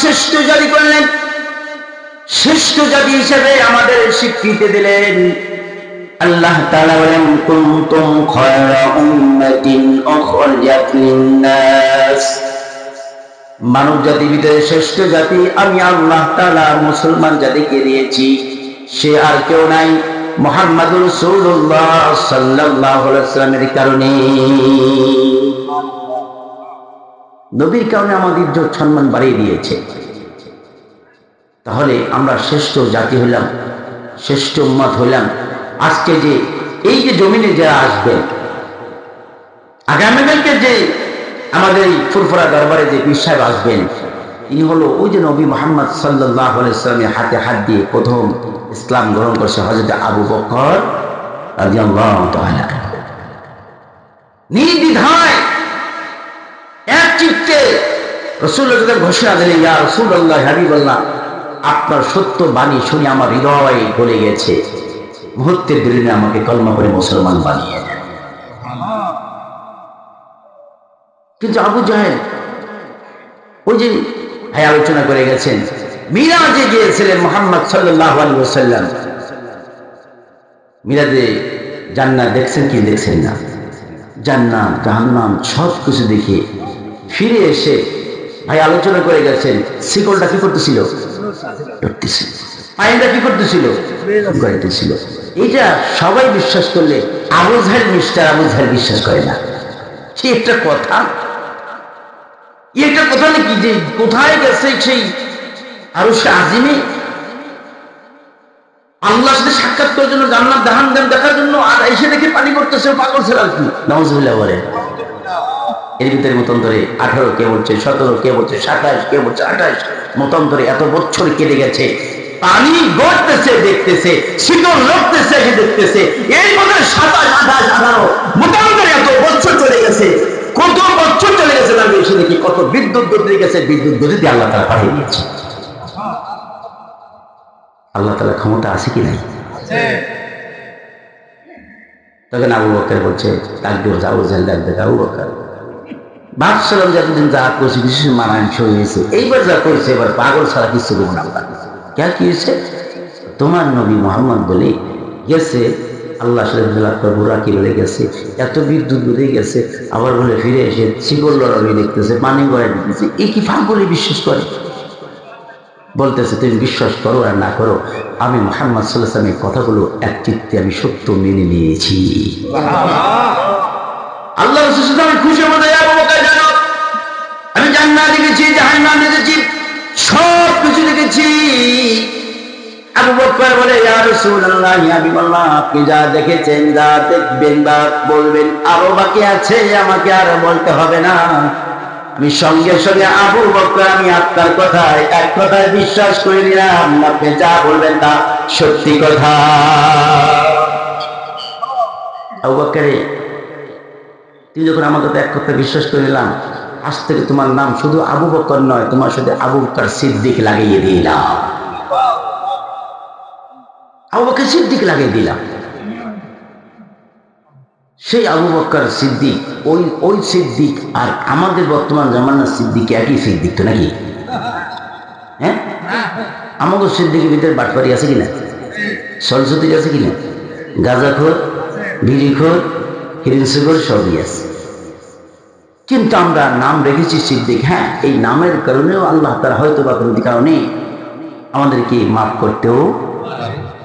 শ্রেষ্ঠ জাতি করলেন শ্রেষ্ঠ জাতি হিসেবে আমাদের স্বীকৃতি দিলেন, আল্লাহ তাআলা বলেন মানব জাতির ভিতরে শ্রেষ্ঠ জাতি, আমি আল্লাহ তাআলা মুসলমান জাতিকে দিয়েছি। সে আর কেউ নাই, মোহাম্মদুর রাসূলুল্লাহ সাল্লাল্লাহু আলাইহি কারণে। নবীর কারণে আমাদের ইজ্জত সম্মান বাড়িয়ে দিয়েছে। তাহলে আমরা শ্রেষ্ঠ জাতি হইলাম শ্রেষ্ঠ উম্মত হইলাম আজকে যে এই যে জমিনে যারা আসবেন আগামীকালকে যে আমাদের এই ফুরফুরা দরবারে যে পীর সাহেব আসবেন, ইনি হলো ওই যে নবী মোহাম্মদ সাল্লাহ ইসলামের হাতে হাত দিয়ে প্রথম ইসলাম গ্রহণ করছে হজরত আবু বকর এক চিত্তে রসুল্লাহ ঘোষণা দিলেন, ইয়া রসুল্লাহ হাবিবাল্লাহ, আপনার সত্য বাণী শুনে আমার হৃদয় গলে গেছে। মুহূর্তের বিরুদ্ধে আমাকে কলমা করে মুসলমান বানিয়ে দেন। কিন্তু আবু জাহেল, ওই যে ভাই আলোচনা করে গেছেন, মিরাজে গিয়েছিলেন মোহাম্মদ সাল্লাহ আলী ওসাল্লাম মিরাজে জান্নাত দেখছেন কি দেখছেন না? জান্নাত, জাহান্নাম সব কিছু দেখে ফিরে এসে ভাই আলোচনা করে গেছেন, শিকলটা কি করতেছিল? ধরতেছিল। কি করতেছিল? গড়াইতেছিল এটা সবাই বিশ্বাস করলে আবু জাহেল মিস্টার আবু জাহেল বিশ্বাস করে না। সে একটা কথা। একটা কথা নাকি যে কোথায় গেছে সেই আরও সে আজিমে? আল্লাহর সাথে সাক্ষাৎ করার জন্য জান্নাত জাহান দেখার জন্য আর এসে দেখে পানি করতেছে পাগল ছিল আর কি। নওয়াজুল্লাহ বলে। এর ভিতরে মতন্তরে আঠারো, কে বলছে সতেরো, কে বলছে সাতাশ, কে বলছে আঠাশ মতন্তরে এত বছর কেটে গেছে। পানি গড়তেছে, দেখতেছে, শীতল লড়তেছে দেখতেছে। এই মধ্যে সাতাশ, আঠাশ, আঠারো মতান্তরে এত বছর চলে গেছে। কত বছর চলে গেছে না এসে দেখি, কত বিদ্যুৎ গতি গেছে, বিদ্যুৎ গতিতে আল্লাহ তারা পাঠিয়ে দিয়েছে। আল্লাহ তালা ক্ষমতা আছে কি নাই? তখন আবু বকর বলছে দিব যাব জেল আবু বকর। ভাবছিলাম যে এতদিন যা করছি বিশেষ মানাংশ হয়েছে এইবার যা করেছে এবার পাগল ছাড়া কিছু করব না। আল্লাহ কে কি হয়েছে? তোমার নবী মোহাম্মদ বলে গেছে আল্লাহ বুড়া কি বলে গেছে এত বিদ্যুৎ বেড়ে গেছে আবার বলে ফিরে এসে শিকল লড়াই দেখতেছে পানি গড়াই দিতেছে এ কি ফাঁক বিশ্বাস করে? বলতেছে তুমি বিশ্বাস করো আর না করো। আমি মোহাম্মদ সাল্লাহ সাল্লামের কথাগুলো এক চিত্তে আমি সত্য মেনে নিয়েছি। আল্লাহ আমি খুশি জানো আমি জান্নাত দেখেছি, জাহান্নাম দেখেছি, সব কিছু দেখেছি। বলে দেখেছেন, যা দেখবেন বলবেন বাকি আছে, আমাকে আর বলতে হবে না। আমি সঙ্গে সঙ্গে আবু আমি কথায়, এক কথায় বিশ্বাস করে নিলাম, আপনি যা বলবেন তা সত্যি কথা। আবু যখন আমার কথা এক কথা বিশ্বাস করে নিলাম আজ তোমার নাম শুধু আবু বকর নয়, তোমার সাথে আবু বকর সিদ্দিক লাগিয়ে দিলাম। আবু বকর সিদ্দিক লাগিয়ে দিলাম। সেই আবু বক্কর সিদ্দিক, ওই ওই সিদ্দিক আর আমাদের বর্তমান জামানার সিদ্দিক একই সিদ্দিক তো নাকি? হ্যাঁ? আমাদের সিদ্দিকের ভিতরে বাটপারি আছে কিনা? সরস্বতী আছে কিনা? গাঁজাখোর, বিড়িখোর, হিরিনসিখোর সবই আছে। কিন্তু আমরা নাম রেখেছি সিদ্দিক। হ্যাঁ এই নামের কারণেও আল্লাহ তারা হয়তো বা কোনো কারণে আমাদেরকে মাফ করতেও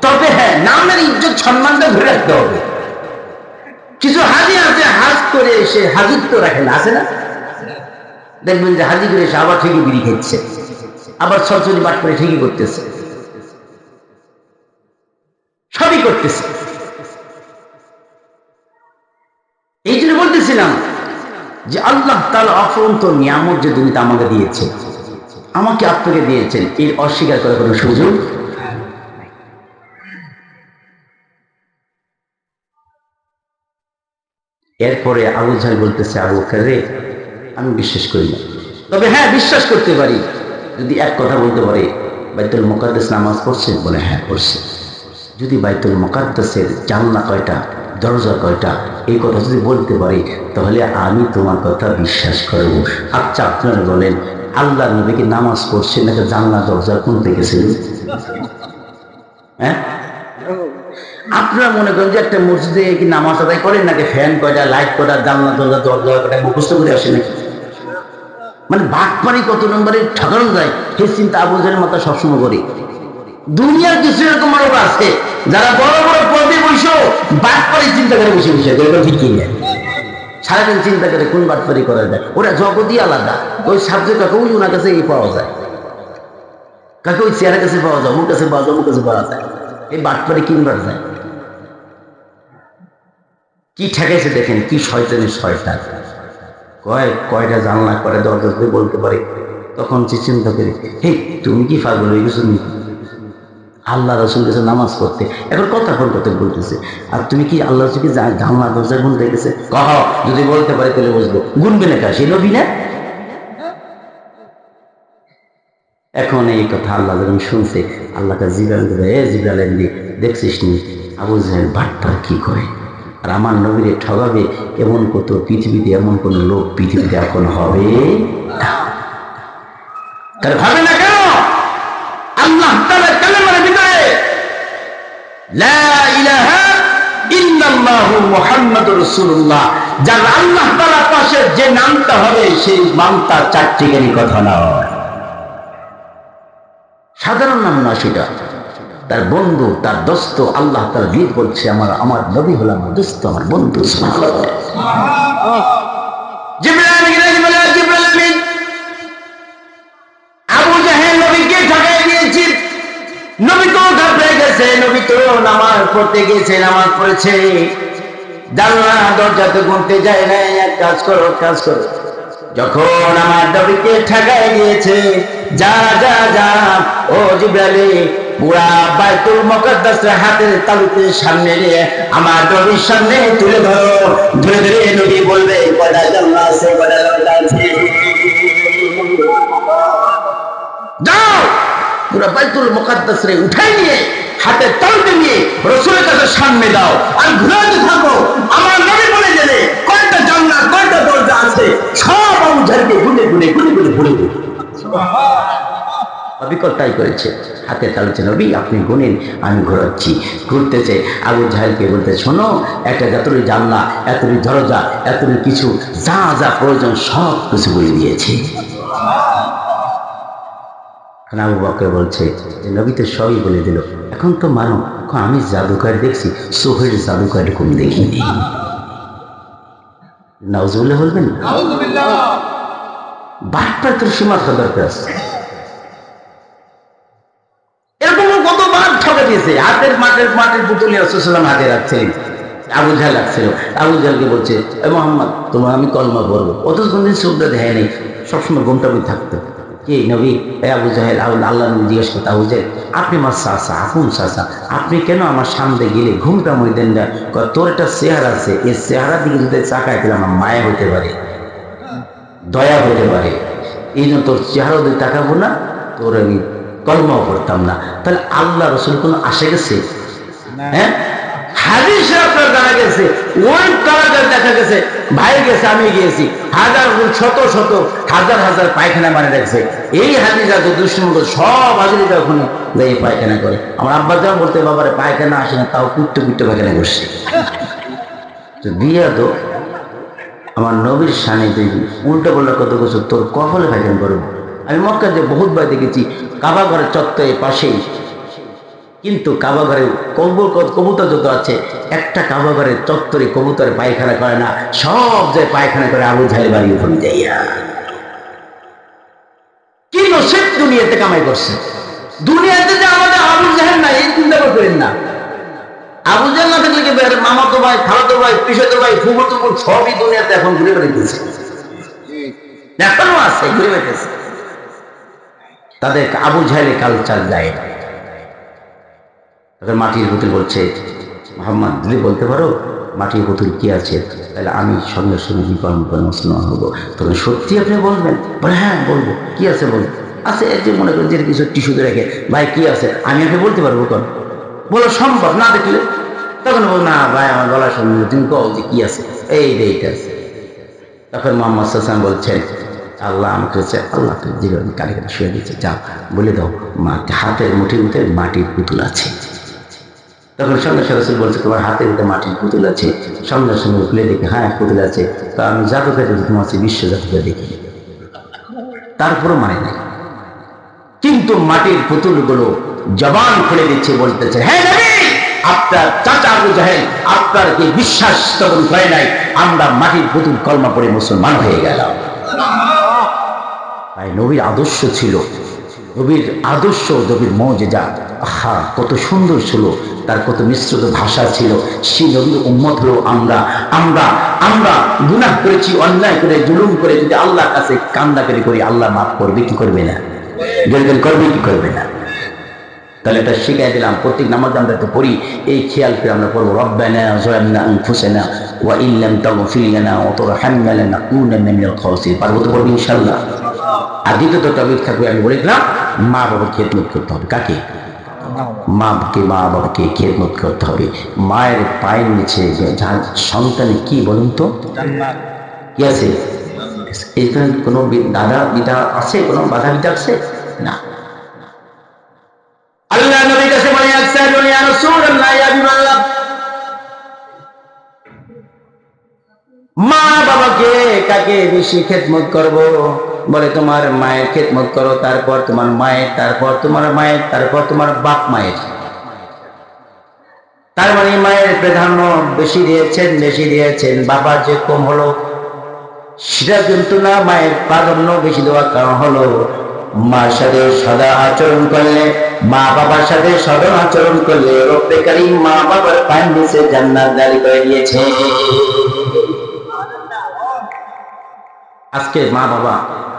তবে হ্যাঁ নামের ইজ্জত সম্মানটা ধরে রাখতে হবে। কিছু হাজি আছে, হাজ করে এসে হাজিত্ব রাখে না আছে না? দেখবেন যে হাজি করে এসে আবার ঠিকই বিড়ি খেচ্ছে, আবার সরসরি বাট করে ঠিকই করতেছে। সবই করতেছে। এই জন্য বলতেছিলাম যে আল্লাহ তার অফরন্ত নিয়ামত যে দুনিতে আমাকে দিয়েছে। আমাকে আপনাকে দিয়েছেন। এর অস্বীকার করার কোনো সুযোগ? এরপরে আবু জাহেল বলতেছে, আবু রে, আমি বিশ্বাস করি না। তবে হ্যাঁ বিশ্বাস করতে পারি। যদি এক কথা বলতে পারে, বাইতুল মোকাদ্দেস নামাজ পড়ছে? বলে হ্যাঁ পড়ছে। যদি বাইতুল মোকাদ্দেসের জানলা কয়টা, দরজা কয়টা এই কথা যদি বলতে পারি, তাহলে আমি তোমার কথা বিশ্বাস করব। আচ্ছা আপনারা বলেন, আল্লাহ নবীকে নামাজ পড়ছেন নাকি জানলা, দরজা খুলতে গেছিলেন হ্যাঁ? আপনারা মনে করেন যে একটা মসজিদে কি নামাজ আদায় করেন নাকি ফ্যান কয়টা, লাইট কয়টা, জানলা, দরজা দরজা কয়টা মুখস্থ করে আসে নাকি? মানে বাটপারি কত নম্বরে ঠকানো যায়, সেই চিন্তা আবুজের মাথা সবসময় করি। দুনিয়ার কিছু এরকম আছে যারা বড় বড় পদে বসেও বাটপারি চিন্তা করে বসে বসে এরকম ঠিক কিনে? সারাদিন চিন্তা করে কোন বাটপারি করা যায়? ওরা জগতই আলাদা। ওই সাবজেক্ট ওই ওনার কাছে এই পাওয়া যায়। কাকে ওই চেয়ারের কাছে পাওয়া যায় ওর কাছে পাওয়া যায়, অমুক কাছে পাওয়া যায়। এই বাটপারি কিনবার যায়। কি ঠেকাইছে দেখেন, কি শয়তানের শয়তান। কয়, কয়টা জানলা করে দরজা বলতে পারে? তখন সে চিন্তা করি হে তুমি কি পাগল হয়ে গেছো নাকি? আল্লাহ রসুল গেছে নামাজ পড়তে। এখন কথা কোন কথা বলতেছে? আর তুমি কি আল্লাহ রসুলকে জানলা দরজা গুনতে গেছে কহ, যদি বলতে পারে তাহলে বুঝব। গুনবে না কাশি নবী না? এখন এই কথা আল্লাহ যখন শুনছে আল্লাহকে জিব্রাইল দেবে এ জিব্রাইল এমনি, দেখছিস নি? আবু জাহেল বাটপার কি করে? আর আমার নবীরে ঠগাবে এমন কত পৃথিবীতে, এমন কোন লোক পৃথিবীতে এখন হবে না। হবে না কেন? সাধারণ নাম তার বন্ধু, তার দোস্ত, আল্লাহ তার গীত বলছে, আমার আমার নবী হলাম দোস্ত, আমার বন্ধু জিবরাইল আলাইহিস সালাম জিবরাইল আমিন আবু জাহেল নবীকে ঠকাই দিয়েছে নবী তো ঘাবড়ে গেছে নবী তো নামাজ পড়তে গেছে নামাজ পড়েছে। দরজাতে গুনতে যায় না এক কাজ করো কাজ করো। যখন আমার নবীকে ঠকাই দিয়েছে যা যা যা, ও জিব্রাইল, পুরা বাইতুল মুকদ্দাস হাতের তালুতে সামনে নিয়ে আমার নবীর সামনে তুলে ধরো। ধরে ধরে নবী বলবে কয়টা জানলা আছে কয়টা দরজা যাও! পুরো বাইতুল মুকাদ্দাস রে উঠাই নিয়ে হাতে তালতে নিয়ে রসুলের কাছে সামনে দাও আর ঘুরাতে থাকো। আমার নবী বলে গেলে কয়টা জানলা কয়টা দরজা আছে? সব আবুঝারকে গুনে গুনে গুনে গুনে ঘুরে অবিকল তাই করেছে। হাতে তালছে নবী, আপনি গুনেন, আমি ঘোরাচ্ছি। ঘুরতেছে আবু জাহেলকে বলতে, শোনো, একটা যতটি জানলা এতটি দরজা এতটি কিছু, যা যা প্রয়োজন সব কিছু বলে দিয়েছে। আবু বকর বলছে যে নবী তো সবই বলে দিল। এখন তো মানো এখন আমি জাদুকার দেখছি সোহের জাদুকার এরকম দেখিনি। নাউজুল্লাহ বলবেন? বাটপার তোর সীমা দরকার আছে। এরকম ঠকে দিয়েছে? হাতের মাঠের মাঠের পুতুলে রসুলাম হাতে রাখছিলেন। আবু আবু জাহেলকে বলছে এ মোহাম্মদ তোমার আমি কলমা করব অত কোনদিন সুবিধা দেয় নেই। সবসময় ঘুমটা থাকতো। কি নবী? আবু জাহেল আবু আল্লাহ নবী জিজ্ঞেস করতে আবু জাহেল আপনি আমার চাষা আপন চাষা আপনি কেন আমার সামনে গেলে ঘুমটা মই দেন না তোর একটা চেহারা আছে এই চেহারা দিকে যদি চাকায় তাহলে আমার মায়া হতে পারে দয়া হতে পারে। এই জন্য তোর চেহারা দিয়ে তাকাবো না তোর আমি কলমাও করতাম না। তাহলে আল্লাহ রসুল কোন আসে গেছে? হ্যাঁ? হাদিসে আপনার জানা গেছে ওই কারাগার দেখা গেছে, ভাই গেছে, আমি গিয়েছি। হাজার শত শত, হাজার হাজার পায়খানা মানে রাখছে এই হাদিসা তো দুষ্মন্ত সব হাজিরা ওখানে যাই পায়খানা করে। আমার আব্বা যা বলতে, বাবারে পায়খানা আসে না, তাও কুট্টু কুট্টু পায়খানা করছে। তো বিয়া তো, আমার নবীর সানে তুই উল্টো বললে, কত কিছু তোর কপালে ভাইজান করব? আমি মক্কা যে বহুত বহুতবার দেখেছি, কাবা ঘরের চত্বরের পাশেই। কিন্তু কাবা ঘরের কবুর কবুতর যত আছে, একটা কাবা ঘরের চত্বরে কবুতর পায়খানা করে না, সব যে পায়খানা করে আবু ঝাই বাড়ি ওখানে যাইয়া। কি দুনিয়াতে কামাই করছে। দুনিয়াতে যে আমাদের আবু না এই চিন্তা করেন না। আবু না থাকলে কি মামাতো ভাই, খালাতো ভাই, পিসাতো ভাই সবই দুনিয়াতে এখন ঘুরে বেড়াইতেছে। এখনও আছে, ঘুরে তাদের আবু জাহেলে কালচার যায় না। তখন মাটির পুতুল বলছে, মোহাম্মদ, যদি বলতে পারো মাটির পুতুল কি আছে, তাহলে আমি সঙ্গে সঙ্গে করে মুসলমান হব। তখন সত্যি আপনি বলবেন? বলে হ্যাঁ বলব। কি আছে বলব আছে যে মনে করেন যে কিছু টিস্যুতে রেখে, ভাই, কি আছে? আমি আপনি বলতে পারব কোন? বলো, সম্ভব, না দেখলে? তখন বল না, ভাই, আমার গলা শুনবে তুমি কও যে কি আছে, এই যে এইটা আছে। তখন মোহাম্মদ সাসান বলছেন, আল্লাহ আমাকে হচ্ছে আল্লাহ জীবন কালী কালী শুয়ে দিচ্ছে যাও, বলে দাও মা হাতের মুঠির মধ্যে মাটির পুতুল আছে। তখন সঙ্গে রসুল বলছে, তোমার হাতের মধ্যে মাটির পুতুল আছে সঙ্গে সঙ্গে খুলে দেখি হ্যাঁ পুতুল আছে। তো আমি দেখি তোমার হচ্ছে বিশ্ব জাদুকে দেখি। তারপরও মানে নাই। কিন্তু মাটির পুতুলগুলো জবান খুলে দিচ্ছে, বলতেছে হ্যাঁ আপনার চাচা আবু জাহেল, আপনার কি বিশ্বাস তখন করে নাই? আমরা মাটির পুতুল কলমা পড়ে মুসলমান হয়ে গেলাম। তাই নবীর আদর্শ ছিল নবীর আদর্শ, নবীর মজেজা আহা, কত সুন্দর ছিল, তার কত মিশ্রিত ভাষা ছিল। সেই নবীর উম্মত হলো আমরা আমরা আমরা গুনাহ করেছি, অন্যায় করে, জুলুম করে, যদি আল্লাহর কাছে কান্দাকারি করি, আল্লাহ মাফ করবে, কি করবে না? গেলগেল করবে, কি করবে না? তাহলে এটা শিখাই দিলাম, প্রত্যেক নামাজ আমরা তো পড়ি, এই খেয়াল করে আমরা পড়ব, রব্বানা জলামনা আনফুসানা ওয়া ইন লাম তাগফির লানা ওয়া তুরহামনা লানাকুনান্না মিনাল খাসিরিন। পারব তো পড়ব ইনশাআল্লাহ। আর দ্বিতীয়ত টপিক থাকবে, আমি বলেছিলাম মা বাবা খেদমত করতে হবে। কাকে? মাকে মা বাবাকে খেদমত করতে হবে। মায়ের পায়ের নিচে সন্তানে কি বলুন তো? কি আছে? এখানে কোনো দাদা বিদা আছে? কোনো বাধা বিধা আছে? না। আল্লাহ নবীর কাছে বলে আকসারুন ইয়া রাসূলুল্লাহ ইয়া হাবিবাল্লাহ। মা বাবাকে কাকে বেশি খেদমত করব? বলে, তোমার মায়ের খেদমত করো, তারপর তোমার মায়ের, তারপর তোমার মায়ের, তারপর তোমার বাপ মায়ের। তার মানে মায়ের প্রাধান্য বেশি দিয়েছেন বেশি দিয়েছেন। বাবার যে কম হলো, সেটা কিন্তু না, মায়ের প্রাধান্য বেশি দেওয়ার কারণ হলো, মার সাথে সদা আচরণ করলে, মা বাবার সাথে সদা আচরণ করলে রব্বেকারী মা বাবার পায়ের নিচে জান্নাত দাঁড়ি করে দিয়েছে। আজকে মা বাবা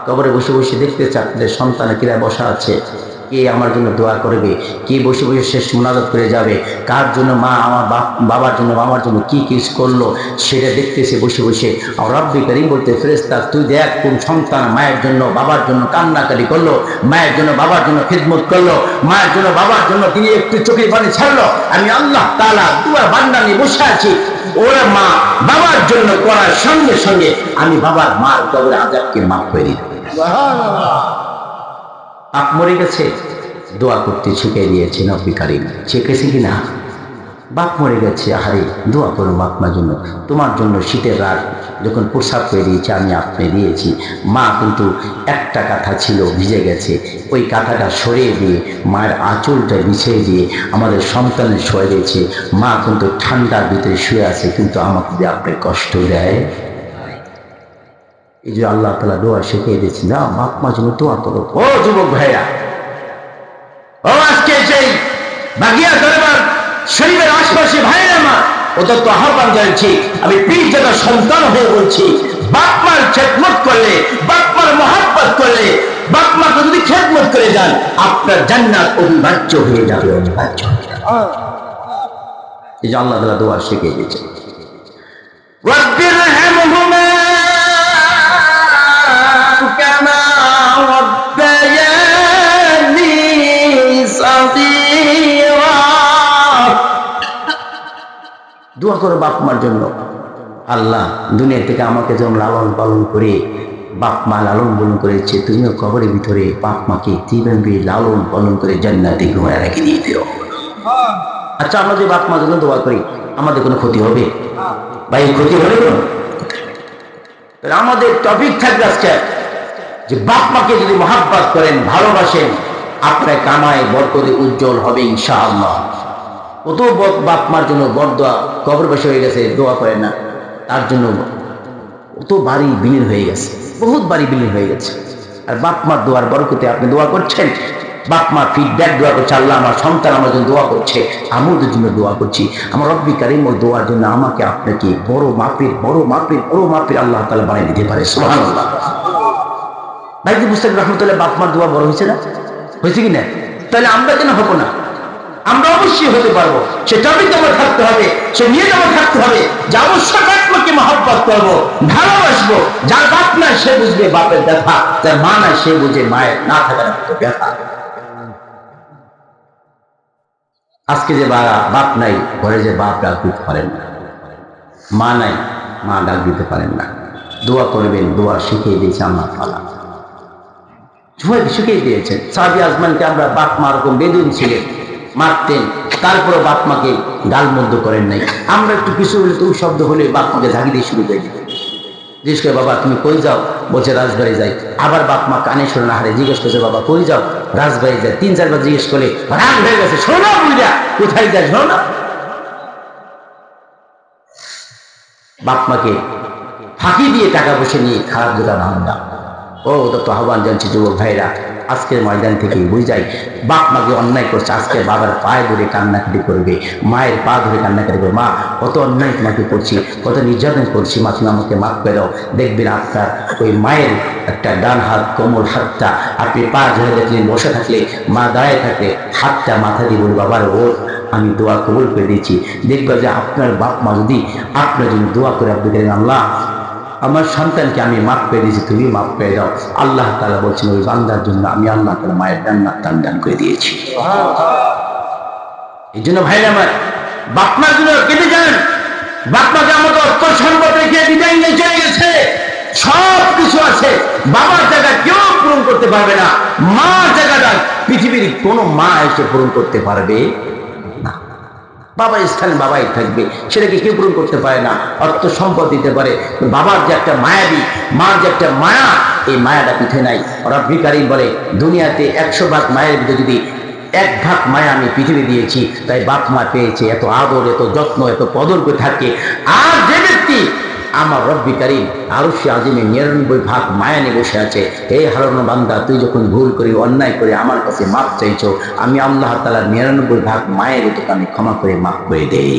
কবরে বসে বসে দেখতে চাচ্ছে সন্তানের কিরা বসা আছে। কে আমার জন্য দোয়া করবে? কে বসে বসে শেষ মোনাজাত করে যাবে? কার জন্য মা আমার বাবার জন্য আমার জন্য কি কিস করল? সেটা দেখতেছে বসে বসে। রব্বি করিম বলতে ফেরেস্তা তুই দেখ কোন সন্তান মায়ের জন্য, বাবার জন্য কান্নাকারি করল, মায়ের জন্য, বাবার জন্য খিদমত করল, মায়ের জন্য, বাবার জন্য তিনি একটু চোখের পানি ছাড়লো। আমি আল্লাহ তালা দুয়ার বান্ডা নিয়ে বসে আছি। ওরা মা বাবার জন্য করার সঙ্গে সঙ্গে আমি বাবার মার কবরে আজাবকে মাফ করে দিই আপ মরে গেছে দোয়া করতে শিখে দিয়েছেন অপিকারী শিখেছে কি না? বাপ মরে গেছে, আহারে, দোয়া করো বাপ মার জন্য। তোমার জন্য শীতের রাত, যখন প্রসাব করে দিয়েছে আমি আপনি দিয়েছি। মা কিন্তু একটা কাঁথা ছিল, ভিজে গেছে। ওই কাঁথাটা সরিয়ে দিয়ে, মায়ের আঁচলটা বিছিয়ে দিয়ে আমাদের সন্তানের শুয়ে দিয়েছে। মা কিন্তু ঠান্ডার ভিতরে শুয়ে আছে, কিন্তু আমাকে যে আপনি কষ্ট দেয়। এই যে আল্লাহ তালা দোয়া শিখিয়ে দিয়েছি, না, বাপ মা জন্য দোয়া করো। ও যুবক ভাইরা ও আজকে সেই বাগিয়া দরবার শরীরের দেশবাসী ভাইয়ের আমার তো আহ্বান জানছি আমি পীর যারা সন্তান হয়ে বলছি বাপমার খেদমত করলে বাপমার মহাব্বত করলে বাপমাকে যদি খেদমত করে যান, আপনার জান্নাত অবিভাজ্য হয়ে যাবে, অবিভাজ্য এই যে আল্লাহ তালা দোয়া শিখে গেছে রব্বির হেমহু দোয়া করো বাপ মার জন্য। আল্লাহ, দুনিয়া থেকে আমাকে যেমন লালন পালন করে, বাপ মা লালন পালন করেছে, তুমিও কবরের ভিতরে বাপ মাকে যেভাবে লালন পালন করে জান্নাতে ঘুমায় রেখে দিয়ে দিও। আচ্ছা আমরা যে বাপ মা জন্য দোয়া করি, আমাদের কোনো ক্ষতি হবে? ভাই, ক্ষতি হবে আমাদের টপিক থাকবে আজকে যে বাপ মাকে যদি মহাব্বাত করেন, ভালোবাসেন, আপনার কামায়, বরকতে উজ্জ্বল হবে ইনশাআল্লাহ। কত বাপ মার জন্য বর দোয়া, কবর বসে হয়ে গেছে, দোয়া করে না। তার জন্য কত বাড়ি বিলীন হয়ে গেছে, বহুত বাড়ি বিলীন হয়ে গেছে। আর বাপ মার দোয়ার বরকতে আপনি দোয়া করছেন। বাপ মা ফিডব্যাক দোয়া করছে, আল্লাহ আমার সন্তান আমার জন্য দোয়া করছে আমি ওদের জন্য দোয়া করছি। আমার রব্বি কারিম ওই দোয়ার জন্য আমাকে আপনাকে বড় মাপের বড় মাপের বড় মাপের আল্লাহ তালা বানিয়ে দিতে পারে সোহান আল্লাহ ভাই, কি মুস্তাক রহমতুল্লাহ বাপ মার দোয়া বড় হয়েছে না? হয়েছে কি না? তাহলে আমরা কেন হব না? আমরা অবশ্যই হতে পারব। সে টপিক আমার থাকতে হবে, সে নিয়ে আমার থাকতে হবে, যে অবশ্যই আত্মাকে মহব্বত করব, ভালোবাসবো, যার বাপ না সে বুঝবে বাপের ব্যথা, যার মা না সে বুঝে মায়ের না থাকার মতো ব্যথা। আজকে যে বা- বাপ নাই, ঘরে যে বাপ ডাক দিতে পারেন না। মা নাই, মা ডাক দিতে পারেন না। দোয়া করবেন, দোয়া শিখিয়ে দিয়েছে তালা সবাইকে শিখিয়ে দিয়েছেন সাহাবি আজমানকে আমরা বাপ মা রকম বেদুন ছিলেন। মারতেন, তারপরে বাপ মাকে গালমন্দ করেন নাই। আমরা একটু কিছু হলে তো শব্দ হলে বাপ মাকে ঝাঁকি দিয়ে শুরু করে দিত জিজ্ঞেস করে, বাবা, তুমি কই যাও? বলছে, রাজবাড়ি যাই। আবার বাপ মা কানে শোনে না হারে জিজ্ঞেস করছে, বাবা, কই যাও? রাজবাড়ি যাই। তিন চারবার জিজ্ঞেস করলে, রাগ হয়ে গেছে, শোনো বুঝা কোথায় যায় শোনো বাপ মাকে ফাঁকি দিয়ে টাকা পয়সা নিয়ে খারাপ দোকান হামলা ও তো আহ্বান জানছি, যুবক ভাইরা আজকের ময়দান থেকে বুঝাই, বাপ মাকে অন্যায় করছে, আজকে বাবার পায়ে ধরে কান্নাকাটি করবে, মায়ের পা ধরে কান্নাকাটি করবে, মা, কত অন্যায় তোমাকে করছি, কত নির্যাতন করছি, মা, তুমি আমাকে মাফ করে দাও। দেখবেন আপনার ওই মায়ের একটা ডান হাত কোমল হাতটা, আপনি পা ধরে দেখলেন বসে থাকলে, মা দাঁড়ায় থাকলে, হাতটা মাথা দিয়ে বলবে, বাবার ওর, আমি দোয়া কবুল করে দিয়েছি। দেখবা যে আপনার বাপ মা যদি আপনার জন্য দোয়া করে আপনি আল্লাহ আমার সন্তানকে আমি মাফ পেয়ে দিয়েছি, তুমি মাফ পেয়ে দাও। আল্লাহ তালা বলছেন, ওই বান্দার জন্য আমি আল্লাহ তালা মায়ের জান্নাত দান দান করে দিয়েছি। এই জন্য ভাই আমার, বাপমার জন্য কেটে যান। বাপমাকে আমাকে অর্থ সম্পদ রেখে বিদায় নিয়ে চলে গেছে। সব কিছু আছে। বাবার জায়গা কেউ পূরণ করতে পারবে না। মা জায়গাটা পৃথিবীর কোনো মা এসে পূরণ করতে পারবে বাবার স্থানে বাবাই থাকবে। সেটাকে কেউ পূরণ করতে পারে না? অর্থ সম্পদ দিতে পারে। বাবার যে একটা মায়াবী, মার যে একটা মায়া, এই মায়াটা পিঠে নাই। রব্বিকারী বলে, দুনিয়াতে একশো ভাগ মায়ের ভিতরে যদি এক ভাগ মায়া আমি পৃথিবী দিয়েছি, তাই বাপ মা পেয়েছে। এত আদর, এত যত্ন, এত কদর করে থাকে। আর যে ব্যক্তি আমার রব্বি কারিম আরও সে আজিমে নিরানব্বই ভাগ মায়া নিয়ে বসে আছে। এই হারানো বান্দা, তুই যখন ভুল করি, অন্যায় করে আমার কাছে মাপ চাইছ, আমি আল্লাহ তালা নিরানব্বই ভাগ মায়ের তোকে আমি ক্ষমা করে মাফ করে দেই।